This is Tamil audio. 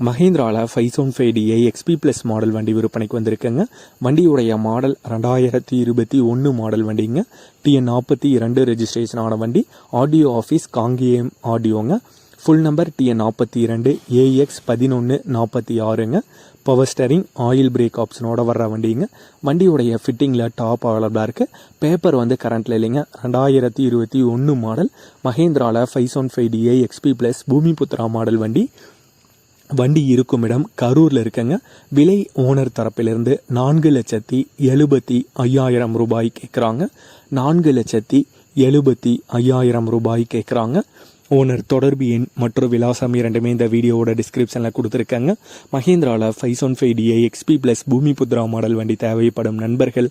மஹேந்திராவில் five seven five DI XP plus model வண்டி விற்பனைக்கு வந்திருக்குங்க. வண்டியுடைய மாடல் ரெண்டாயிரத்தி இருபத்தி ஒன்று மாடல் வண்டிங்க. டிஎன் நாற்பத்தி இரண்டு ரெஜிஸ்ட்ரேஷன் ஆன வண்டி. ஆடியோ ஆஃபீஸ் காங்கேயம் ஆடியோங்க ஃபுல் நம்பர் டிஎன் நாற்பத்தி இரண்டு ஏஎக்ஸ் பதினொன்று நாற்பத்தி ஆறுங்க. பவர் ஸ்டரிங் ஆயில் பிரேக் ஆப்ஷனோட வர்ற வண்டிங்க. வண்டியுடைய ஃபிட்டிங்கில் டாப் அவைலபிளாக இருக்குது பேப்பர் வந்து கரண்ட்டில் இல்லைங்க. ரெண்டாயிரத்தி இருபத்தி ஒன்று model மஹேந்திராவில் five seven five DI XP plus Bhoomiputra model வண்டி. வண்டி இருக்கும் இடம் கரூரில் இருக்கங்க. விலை ஓனர் தரப்பிலிருந்து நான்கு லட்சத்தி எழுபத்தி ஐயாயிரம் ரூபாய் கேட்குறாங்க நான்கு லட்சத்தி எழுபத்தி ஐயாயிரம் ரூபாய் கேட்குறாங்க ஓனர் தொடர்பு எண் மற்றும் விலாசம் இரண்டுமே இந்த வீடியோவோட டிஸ்கிரிப்ஷனில் கொடுத்துருக்காங்க. மஹேந்திராவில் five one five DI XP plus Bhoomiputra model வண்டி தேவைப்படும் நண்பர்கள்